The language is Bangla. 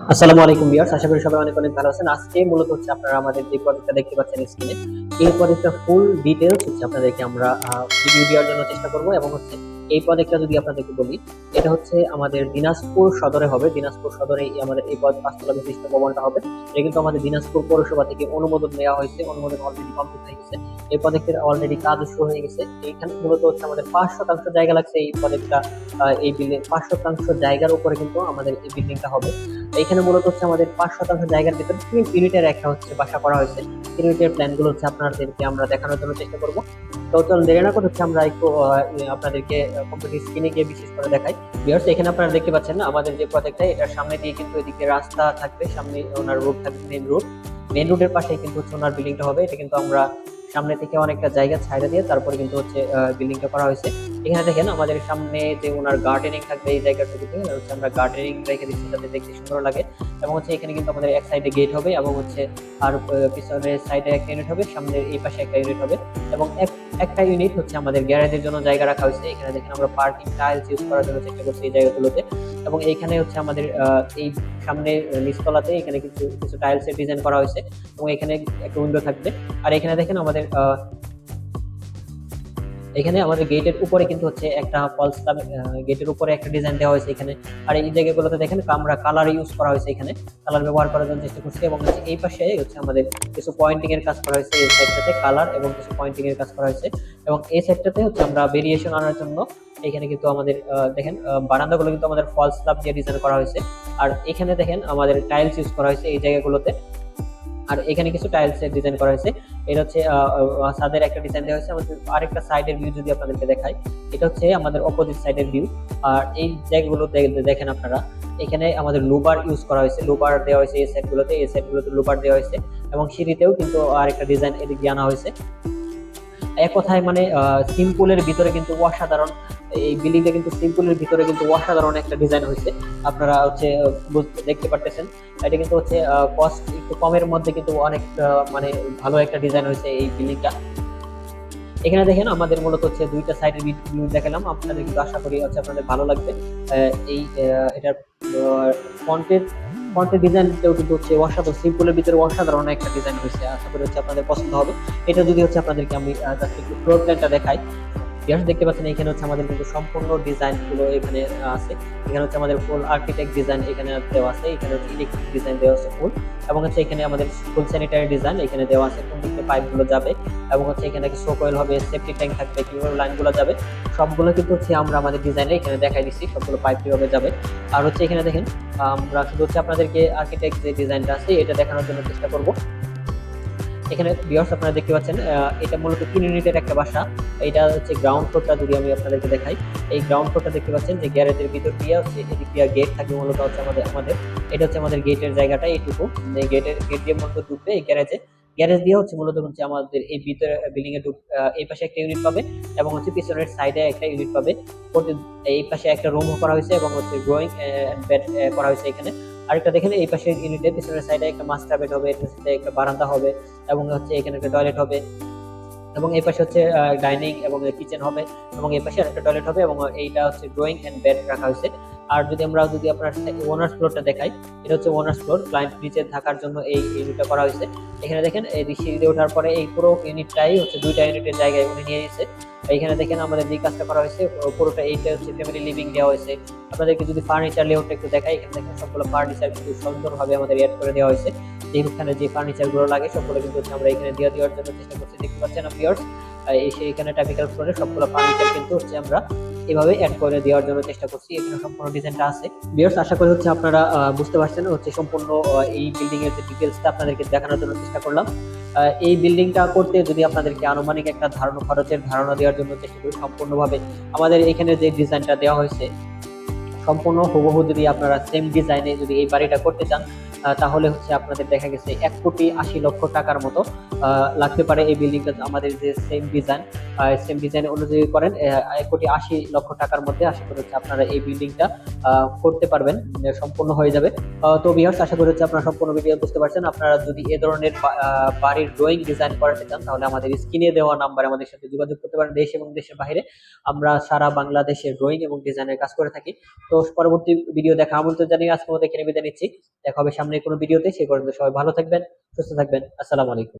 আসসালামু আলাইকুম বিয়ার্স আশা করি সবাই অনেক অনেক ভালো আছেন। আজকে মূলত হচ্ছে আপনারা আমাদের যে প্রজেক্টটা দেখতে পাচ্ছেন স্ক্রিনে এই প্রজেক্টটা ফুল ডিটেলস হচ্ছে আপনাদেরকে আমরা ভিডিও দেওয়ার জন্য চেষ্টা করব এবং হচ্ছে এই প্রজেক্টটা যদি আপনাদেরকে বলি, এটা হচ্ছে আমাদের দিনাজপুর সদরে হবে। দিনাজপুর সদরে আমাদের এই পদ পাঁচতলা বিশিষ্ট ভবনটা হবে। এটা কিন্তু আমাদের দিনাজপুর পৌরসভা থেকে অনুমোদন নেওয়া হয়েছে। অনুমোদন অলরেডি কমপ্লিট হয়ে গেছে। এই প্রজেক্টের অলরেডি কাজ শুরু হয়ে গেছে। এইখানে মূলত হচ্ছে আমাদের পাঁচ শতাংশ জায়গা লাগছে এই প্রজেক্টটা এই বিল্ডিং পাঁচ শতাংশ জায়গার উপরে কিন্তু আমাদের এই বিল্ডিংটা হবে। এইখানে মূলত হচ্ছে আমাদের পাঁচ শতাংশ জায়গার ভিতরে তিন ইউনিটের একটা হচ্ছে বাসা করা হয়েছে। তিন ইউনিটের প্ল্যানগুলো হচ্ছে আপনাদেরকে আমরা দেখানোর জন্য চেষ্টা করব। তো দেরি না করে হচ্ছে আমরা একটু আপনাদেরকে কম্পিউটার স্ক্রিনে গিয়ে বিশেষ করে দেখাই। বিয়ার্স এখানে আপনারা দেখতে পাচ্ছেন আমাদের যে প্রজেক্টটা এটার সামনে দিয়ে কিন্তু এদিকে রাস্তা থাকবে, সামনে ওনার রোড থাকবে মেন রোড মেন রোডের পাশে কিন্তু ওনার বিল্ডিংটা হবে, এটা কিন্তু আমরা সামনে থেকে অনেকটা জায়গা ছাইড়া দিয়ে তারপরে কিন্তু হচ্ছে বিল্ডিংটা করা হয়েছে। এখানে দেখেন আমাদের সামনে যে ওনার গার্ডেনিং থাকবে, এই জায়গাটুকুতে হচ্ছে আমরা গার্ডেনিং রেখে দিচ্ছি যাতে দেখতে সুন্দর লাগে। এবং হচ্ছে এখানে কিন্তু আমাদের এক সাইডে গেট হবে এবং হচ্ছে আর পিছনের সাইডে একটা ইউনিট হবে, সামনের এই পাশে একটা ইউনিট হবে। এবং এক, একটা ইউনিট হচ্ছে আমাদের গ্যারেজের জন্য জায়গা রাখা হয়েছে। এখানে দেখেন আমরা পার্কিং টাইলস ইউজ করার জন্য চেষ্টা করছি এই জায়গাগুলোতে। এবং এইখানে হচ্ছে আমাদের এই সামনে নিচতলাতে এখানে কিছু কিছু টাইলসের ডিজাইন করা হয়েছে এবং এখানে একটা উইন্ডো থাকবে। আর এখানে দেখেন আমাদের এখানে আমাদের গেটের উপরে কিন্তু হচ্ছে একটা ফলস গেটের উপরে একটা ডিজাইন দেওয়া হয়েছে এখানে। আর এই জায়গাগুলোতে দেখেন আমরা কালার ইউজ করা হয়েছে এখানে। কালার ব্যবহার করার জন্য চেষ্টা করছি এবং হচ্ছে এই পাশে হচ্ছে আমাদের কিছু পয়েন্টিং এর কাজ করা হয়েছে এই সাইডটাতে কালার এবং কিছু পয়েন্টিং এর কাজ করা হয়েছে। এবং এই সাইডটাতে হচ্ছে আমরা ভেরিয়েশন আনার জন্য এখানে কিন্তু আমাদের দেখেন বারান্দাগুলো কিন্তু আমাদের ফলস স্ল্যাব দিয়ে ডিজাইন করা হয়েছে। আর এখানে দেখেন আমাদের টাইলস ইউজ করা হয়েছে এই জায়গাগুলোতে। আর এখানে কিছু টাইলস এর ডিজাইন করা হয়েছে। এটা হচ্ছে আহ, একটা ডিজাইন দেওয়া হয়েছে। আমাদের আরেকটা সাইডের ভিউ যদি আপনাদেরকে দেখাই এটা হচ্ছে আমাদের অপোজিট সাইডের ভিউ আর এই জায়গাগুলো দেখেন আপনারা এখানে আমাদের লোবার ইউজ করা হয়েছে। লোবার দেওয়া হয়েছে এই সাইডগুলোতে এই সাইডগুলোতে লোবার দেওয়া হয়েছে। এবং সিঁড়িতেও কিন্তু আরেকটা ডিজাইন এদিকে আনা হয়েছে। এক কথায় মানে সিম্পলের ভিতরে কিন্তু অসাধারণ এই বিল্ডিংটা কিন্তু সিম্পলের ভিতরে কিন্তু অসাধারণ একটা ডিজাইন হয়েছে। আপনারা হচ্ছে দেখতে পারতেছেন। এটা কিন্তু হচ্ছে কস্ট একটু কমের মধ্যে কিন্তু অনেক মানে ভালো একটা ডিজাইন হয়েছে এই বিল্ডিংটা এখানে দেখেন, আমাদের মূলত হচ্ছে দুইটা সাইডের ভিউ দেখালাম। আপনাদের কিন্তু আশা করি হচ্ছে আপনাদের ভালো লাগবে। এই এটার ফন্টের ফন্টের ডিজাইনটাও কিন্তু হচ্ছে অসাধারণ, সিম্পলের ভিতরে অসাধারণ একটা ডিজাইন হয়েছে। আশা করি হচ্ছে আপনাদের পছন্দ হবে। এটা যদি হচ্ছে আপনাদেরকে আমি জাস্ট একটু ফ্লোর প্ল্যানটা দেখাই। ইয়াস দেখতে পাচ্ছেন, এখানে হচ্ছে আমাদের কিন্তু সম্পূর্ণ ডিজাইনগুলো এখানে আছে। এখানে হচ্ছে আমাদের ফুল আর্কিটেক্ট ডিজাইন এখানে দেওয়া আছে। এখানে হচ্ছে ইলেকট্রিক ডিজাইন দেওয়া আছে ফুল এবং হচ্ছে এখানে আমাদের ফুল স্যানিটারি ডিজাইন এখানে দেওয়া আছে, কোন দিকে পাইপগুলো যাবে। এবং হচ্ছে এখানে কিছু কোয়েল হবে সেফটি ট্যাঙ্ক থাকবে, কীভাবে লাইনগুলো যাবে। সবগুলো কিন্তু হচ্ছে আমরা আমাদের ডিজাইনে এখানে দেখাই দিচ্ছি, সবগুলো পাইপ কীভাবে যাবে। আর হচ্ছে এখানে দেখেন, আমরা শুধু হচ্ছে আপনাদেরকে আর্কিটেক্ট যে ডিজাইনটা আছে, এটা দেখানোর জন্য চেষ্টা করব। এখানে ভিউয়ার্স আপনারা দেখতে পাচ্ছেন এটা মূলত তিন ইউনিটের একটা বাসা। এটা হচ্ছে গ্রাউন্ড ফ্লোরটা যদি আমি আপনাদেরকে দেখাই, এই গ্রাউন্ড ফ্লোরটা দেখতে পাচ্ছেন যে গ্যারেজের ভিতর দিয়ে হচ্ছে এদিক দিয়ে গেট থাকে মূলত হচ্ছে আমাদের আমাদের। এটা হচ্ছে আমাদের গেটের জায়গাটা এইটুকু এই গেটের গেট দিয়ে মূলত ঢুকবে এই গ্যারেজে গ্যারেজ দিয়ে হচ্ছে মূলত হচ্ছে আমাদের এই ভিতরে বিল্ডিং এ এই পাশে একটা ইউনিট পাবে এবং হচ্ছে পিছনের সাইডে একটা ইউনিট পাবে। এই পাশে একটা রুম করা হয়েছে এবং হচ্ছে ড্রয়িং বেড করা হয়েছে এখানে। আরেকটা দেখেন এই পাশে ইউনিটের পিছনের সাইডে একটা মাস্টার বেড হবে এটার সাথে একটা বারান্দা হবে এবং হচ্ছে এখানে একটা টয়লেট হবে এবং এই পাশে হচ্ছে ডাইনিং এবং কিচেন হবে এবং এই পাশে একটা টয়লেট হবে এবং এইটা হচ্ছে ড্রয়িং এন্ড বেড রাখা হয়েছে। আর যদি আমরা, যদি আপনার ওনার্স ফ্লোরটা দেখাই, এটা হচ্ছে ওনার্স ফ্লোর ক্লায়েন্ট নিচে থাকার জন্য এই ইউনিটটা করা হয়েছে। এখানে দেখেন, এই সিঁড়ি দিয়ে ওঠার পরে এই পুরো ইউনিটটাই হচ্ছে দুইটা ইউনিটের জায়গায় উনি নিয়ে নিয়েছে। এইখানে দেখেন আমাদের যে কাজটা করা হয়েছে পুরোটা এইটা হচ্ছে ফ্যামিলি লিভিং দেওয়া হয়েছে। আপনাদেরকে যদি ফার্নিচার লেআউটটা একটু দেখাই, এখানে দেখেন সবগুলো ফার্নিচার কিন্তু সুন্দরভাবে আমাদের অ্যাড করে দেওয়া হয়েছে। যেখানে যে ফার্নিচারগুলো লাগে, সবগুলো কিন্তু হচ্ছে আমরা এখানে দেওয়া দেওয়ার জন্য চেষ্টা করছি। দেখতে পাচ্ছেন আপনি এসে এখানে টাইপিক্যাল ফ্লোরে সবগুলো ফার্নিচার কিন্তু হচ্ছে আমরা এভাবে অ্যাড করে দেওয়ার জন্য চেষ্টা করছি। এখানে সম্পূর্ণ ডিজাইনটা আছে। ভিউয়ার্স আশা করি হচ্ছে আপনারা বুঝতে পারছেন হচ্ছে সম্পূর্ণ এই বিল্ডিং এর যে ডিটেলসটা আপনাদেরকে দেখানোর জন্য চেষ্টা করলাম। এই বিল্ডিংটা করতে যদি আপনাদেরকে আনুমানিক একটা ধারণা খরচের ধারণা দেওয়ার জন্য চেষ্টা করি সম্পূর্ণভাবে, আমাদের এখানে যে ডিজাইনটা দেওয়া হয়েছে, সম্পূর্ণ হুবহু যদি আপনারা সেম ডিজাইনে যদি এই বাড়িটা করতে চান তাহলে হচ্ছে আপনাদের দেখা গেছে এক কোটি আশি লক্ষ টাকার মতো লাগতে পারে এই বিল্ডিংটা আমাদের যে সেম ডিজাইন সেম ডিজাইন অনুযায়ী করেন এক কোটি আশি লক্ষ টাকার মধ্যে আশা করি হচ্ছে আপনারা এই বিল্ডিংটা করতে পারবেন সম্পূর্ণ হয়ে যাবে। তো ভিউয়ার্স আশা করি হচ্ছে আপনারা সম্পূর্ণ ভিডিও বুঝতে পারছেন। আপনারা যদি এ ধরনের বাড়ির ড্রয়িং ডিজাইন করাতে চান, তাহলে আমাদের স্ক্রিনে দেওয়া নাম্বারে আমাদের সাথে যোগাযোগ করতে পারেন। দেশ এবং দেশের বাইরে আমরা সারা বাংলাদেশে ড্রয়িং এবং ডিজাইনের কাজ করে থাকি। তো পরবর্তী ভিডিও দেখা আমন্ত্রণ জানিয়ে আজকে মতো এখানে বিদায় নিচ্ছি। দেখা হবে সামনে কোনো ভিডিওতে সে পর্যন্ত সবাই ভালো থাকবেন সুস্থ থাকবেন। আসসালামু আলাইকুম।